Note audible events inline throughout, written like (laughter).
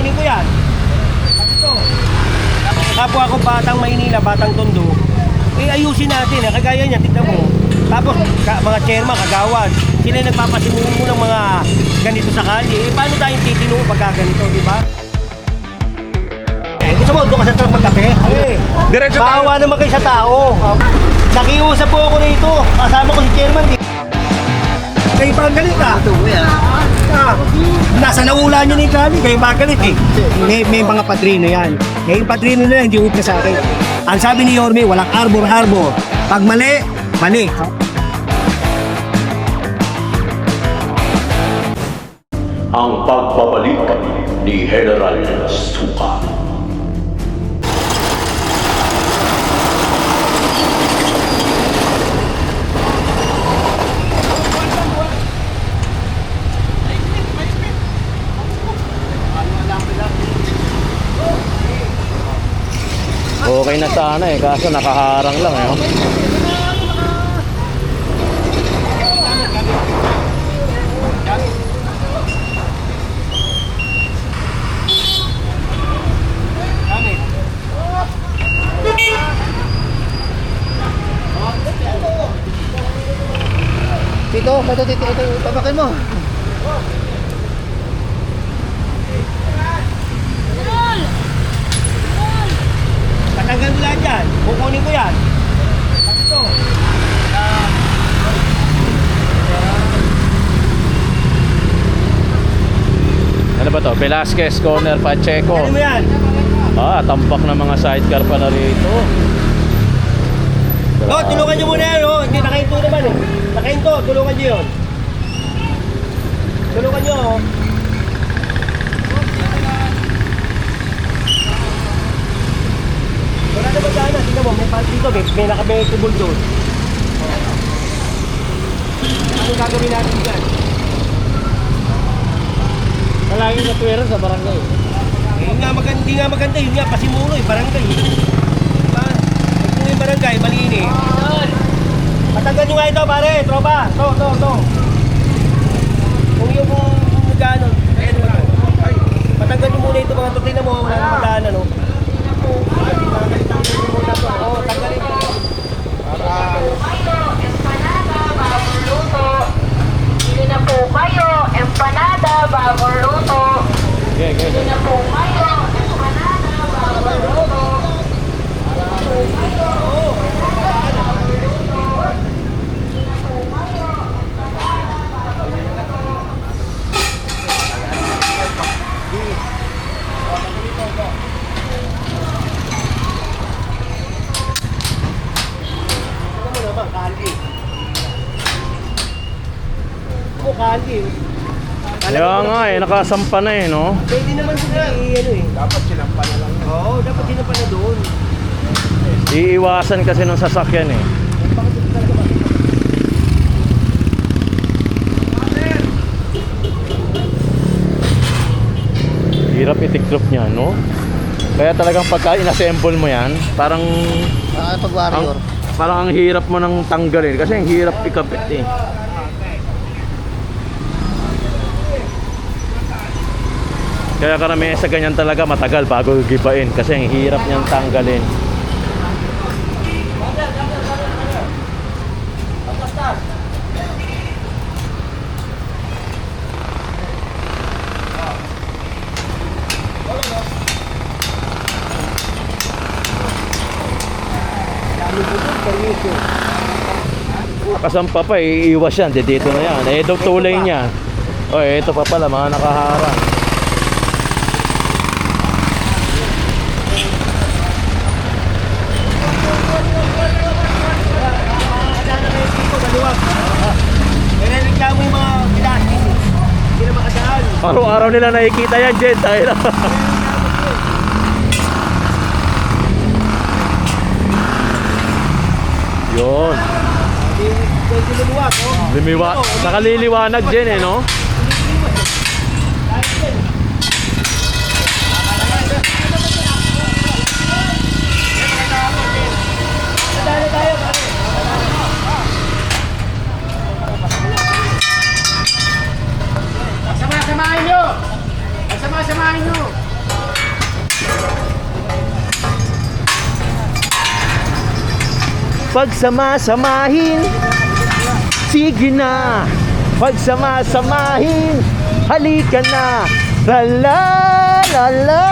kukunin ko yan. Ito. Kapwa ko batang Maynila, batang Tondo. Eh ayusin natin, eh. kagaya niya, tignan mo. Tapos ka, mga chairman, kagawad, sila yung nagpapasimulo ng mga ganito sa kalye. Eh paano tayong titino pagka ganito, di ba? Eh, gusto mo, doon ka sa truck magkape? Eh, Diretso tayo. Bawa naman kayo sa tao. Nakiusap po ako rito. Kasama ko si chairman. Di. Kayo pa ang galit ah. Ah, nasa naula niyo ni Kali, kayo pa ang galit eh. May, may mga padrino yan. Yung padrino na yan, hindi upna sa akin. Ang sabi ni Yorme, walang arbor-arbor. Pag mali, mali. ang pagbabalik ni General Suka. Okay na sana eh, kaso nakaharang lang eh. oh. Tito, ito, tito, ito, papakin mo. Patanggal mo lahat yan. Kukunin ko yan. Ito. Ano ba to? Velasquez, Corner, Pacheco. Ano mo yan? Ah, tampak na mga sidecar pa na rito. No, tulungan niyo muna yan, oh. Hindi, nakahinto naman, eh. Nakahinto, tulungan niyo yun. Tulungan niyo, oh. Wala naman sana. Tingnan mo, may pants dito, may, may naka-vegetable doon. Anong gagawin natin dyan? Malagi na tuwero sa barangay. Yun nga maganda, hindi nga maganda, yun nga, pasimulo eh, barangay. Diba? Kung yung barangay, malinis. Patanggal nyo nga ito, pare, tropa. To, to, to. Kung yung kung to. Patanggal nyo muna ito mga to. Tingnan mo, wala namang daan, ano. Empanada, bagong luto. Okay, okay. Bili na po kayo, empanada, bagong luto. Mo naman, kandi. Mo kandi. Kaya nga eh, nakasampa na eh, no? Pwede naman sila eh, ano eh. Dapat sinampa na lang. Oo, dapat sinampa na doon. Iiwasan kasi ng sasakyan eh. Hirap itiklop niya, no? Kaya talagang pagka inassemble mo yan, parang Ah, pag ang, warrior. Parang ang hirap mo nang tanggalin kasi ang hirap ikabit eh. Kaya karamihan sa ganyan talaga matagal bago gibain kasi ang hirap niyang tanggalin. Kasampa pa, iiwas yan. Di dito na yan. Eh, daw tulay niya. O, eh, ito pa pala, mga nakaharang. Araw-araw nila nakikita yan, Jen. Tayo na. (laughs) Lumiliwanag. Oh. Lumiwa Nakaliliwanag dyan eh, no? Samahan nyo! Samahan nyo! Pagsama-samahin! Sige na Pagsama-samahin Halika na. La la la la.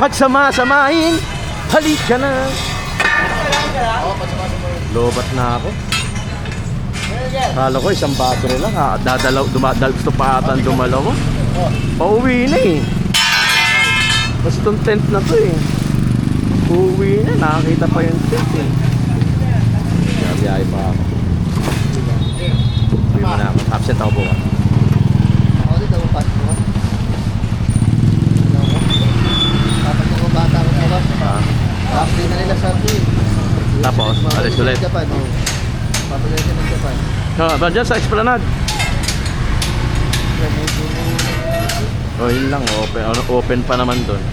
Pagsama-samahin Halika na Lobat na ako Kala ko isang battery lang ha. Dadalaw, dumadal, gusto pa ata dumalaw ko. Pauwi na eh. Basta itong tent na to eh. Uuwi na, nakakita pa yung tent eh. Kaya biyahe pa ako. Uwi mo na ako. Absent ako bukas. Ako din, daw pas ko. Dapat ko bata ko na ba? Ha? Tapos din na nila sa atin. Tapos, alis ulit. Japan, oh. Papagay ka ng Japan. Ha, ba dyan sa Esplanade? Oh, yun lang. Open, ano, open pa naman doon.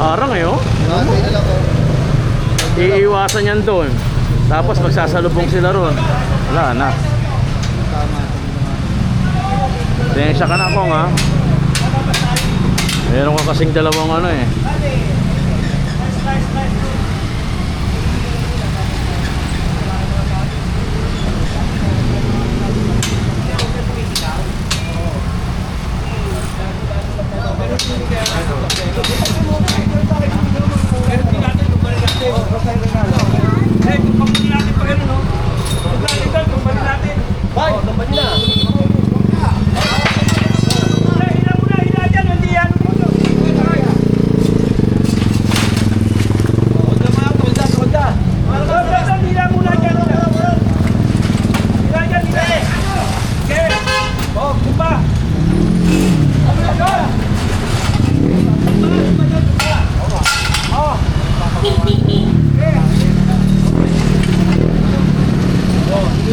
Harang eh, oh. Nakatay na lang ko. Iiwasan yan doon. Tapos magsasalubong sila ron. Wala na. Tensya ka na kong ha. Meron ka kasing dalawang ano eh.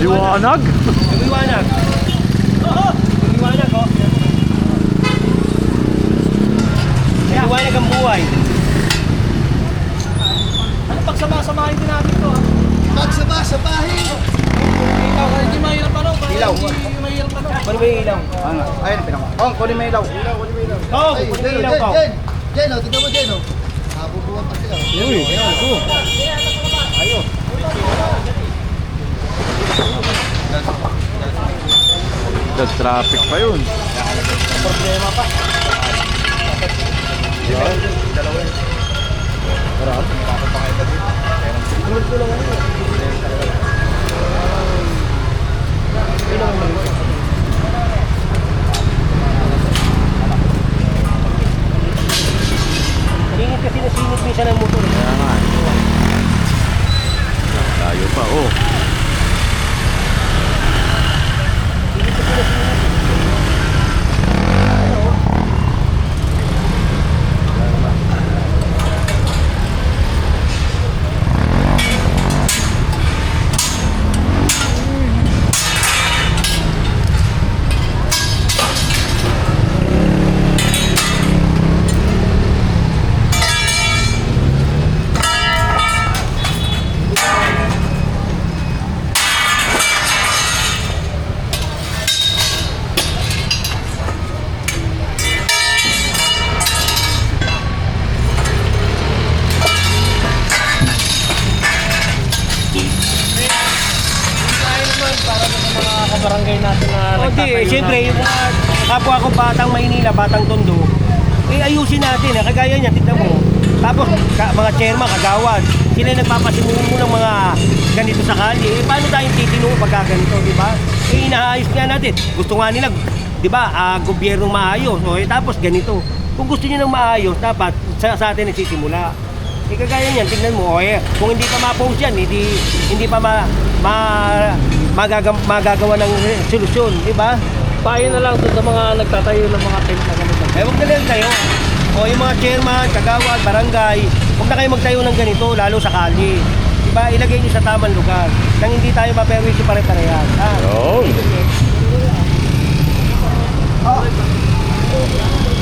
Liwanag? Liwanag. Oo. Liwanag, oh. Liwanag ang buhay. Ano pagsama-samahin din natin to, ha? Pagsama-sabahin! Ilaw. Hindi mahirap ano? Ilaw. Hindi mahirap ano? Ba yung ilaw? Ano? Ayun, pinaka. Oh, kunin mo ilaw. Ilaw, kunin mo ilaw. Oo, Ay, kunin Jen, ilaw Jen, ka. Jen. Jen, oh, tignan mo Jen, oh. Nabubuwan pa sila. oh. Uy, ito. Nag-traffic pa yun. Problema pa. Singit Kabarangay natin na Hindi, eh, siyempre, yung mga kapwa ko batang Maynila, batang Tondo, Eh, ayusin natin, ha? kagaya niyan, tignan mo. Tapos, ka, mga chairman, kagawad, sila yung nagpapasimulo ng mga ganito sa kalye. Eh, paano tayong titino pagka ganito, di ba? Eh, inaayos nga natin. Gusto nga nila, di ba, ah, gobyernong maayos. O, eh, tapos ganito. Kung gusto niyo ng maayos, dapat sa, sa atin nagsisimula. Eh, kagaya niyan, tingnan mo, eh, kung hindi pa ma-post yan, hindi, hindi pa ma, ma, magagam, magagawa ng solusyon, di ba? Payo na lang doon sa mga nagtatayo ng mga tent na ganito. Eh, huwag na lang tayo. O yung mga chairman, kagawad, barangay, huwag na kayo magtayo ng ganito, lalo sa kali. Diba, ilagay niyo sa tamang lugar. Nang hindi tayo maperwisyo pare-parehas. Ha? Yun. Yan